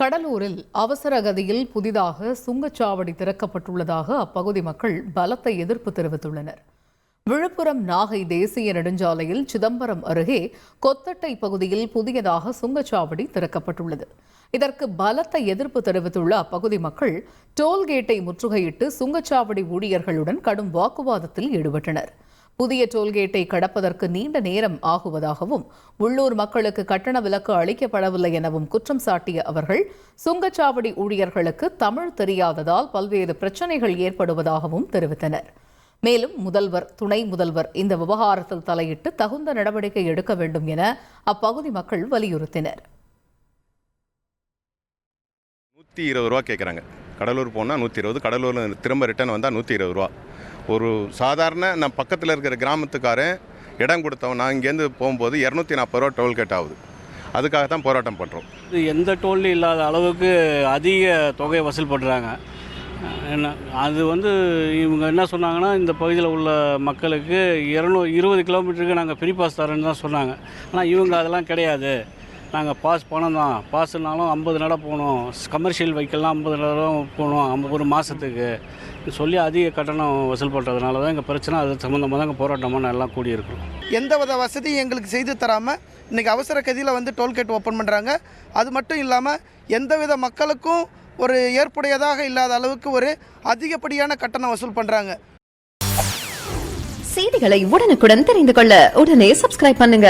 கடலூரில் அவசர கதியில் புதிதாக சுங்கச்சாவடி திறக்கப்பட்டுள்ளதாக அப்பகுதி மக்கள் பலத்த எதிர்ப்பு தெரிவித்துள்ளனர். விழுப்புரம் நாகை தேசிய நெடுஞ்சாலையில் சிதம்பரம் அருகே கொத்தட்டை பகுதியில் புதியதாக சுங்கச்சாவடி திறக்கப்பட்டுள்ளது. இதற்கு பலத்த எதிர்ப்பு தெரிவித்துள்ள அப்பகுதி மக்கள் டோல்கேட்டை முற்றுகையிட்டு சுங்கச்சாவடி ஊழியர்களுடன் கடும் வாக்குவாதத்தில் ஈடுபட்டனர். புதிய டோல்கேட்டை கடப்பதற்கு நீண்ட நேரம் ஆகுவதாகவும் உள்ளூர் மக்களுக்கு கட்டண விலக்கு அளிக்கப்படவில்லை எனவும் குற்றம் சாட்டிய அவர்கள் சுங்கச்சாவடி ஊழியர்களுக்கு தமிழ் தெரியாததால் பல்வேறு பிரச்சனைகள் ஏற்படுவதாகவும் தெரிவித்தனர். மேலும் முதல்வர் துணை முதல்வர் இந்த விவகாரத்தில் தலையிட்டு தகுந்த நடவடிக்கை எடுக்க வேண்டும் என அப்பகுதி மக்கள் வலியுறுத்தினர். நூற்றி இருபது ரூபா கேட்குறாங்க கடலூர் போனால் நூற்றி இருபது கடலூரில் திரும்ப ரிட்டர்ன் வந்தால் நூற்றி இருபது ரூபா. ஒரு சாதாரண நான் பக்கத்தில் இருக்கிற கிராமத்துக்காரன் இடம் கொடுத்தவன். நான் இங்கேருந்து போகும்போது இரநூத்தி நாற்பது ரூபா டோல்கேட் ஆகுது. அதுக்காக தான் போராட்டம் பண்ணுறோம் இது எந்த டோல்லும் இல்லாத அளவுக்கு அதிக தொகையை வசூல் பண்ணுறாங்க என்ன அது வந்து இவங்க என்ன சொன்னாங்கன்னா இந்த பகுதியில் உள்ள மக்களுக்கு இரநூ இருபது கிலோமீட்டருக்கு நாங்கள் ஃப்ரீ பாஸ் தரேன்னு தான் சொன்னாங்க. ஆனால் இவங்க அதெல்லாம் கிடையாது. நாங்கள் பாஸ் பணம் தான். பாஸ்னாலும் ஐம்பது நட போகணும். கமர்ஷியல் வெஹிக்கிள்லாம் ஐம்பது நடம் போகணும். ஐம்பது ஒரு மாதத்துக்கு சொல்லி அதிக கட்டணம் வசூல் பண்ணுறதுனால தான் எங்கள் பிரச்சனை. அது சம்மந்தமாக தான் எங்கள் போராட்டமாக எல்லாம் கூடியிருக்கிறோம். எந்தவித வசதியும் எங்களுக்கு செய்து தராமல் இன்றைக்கி அவசர கதியில் வந்து டோல்கேட் ஓப்பன் பண்ணுறாங்க அது மட்டும் இல்லாமல் எந்தவித மக்களுக்கும் ஒரு ஏற்புடையதாக இல்லாத அளவுக்கு ஒரு அதிகப்படியான கட்டணம் வசூல் பண்ணுறாங்க செய்திகளை உடனுக்குடன் தெரிந்து கொள்ள உடனே சப்ஸ்கிரைப் பண்ணுங்க.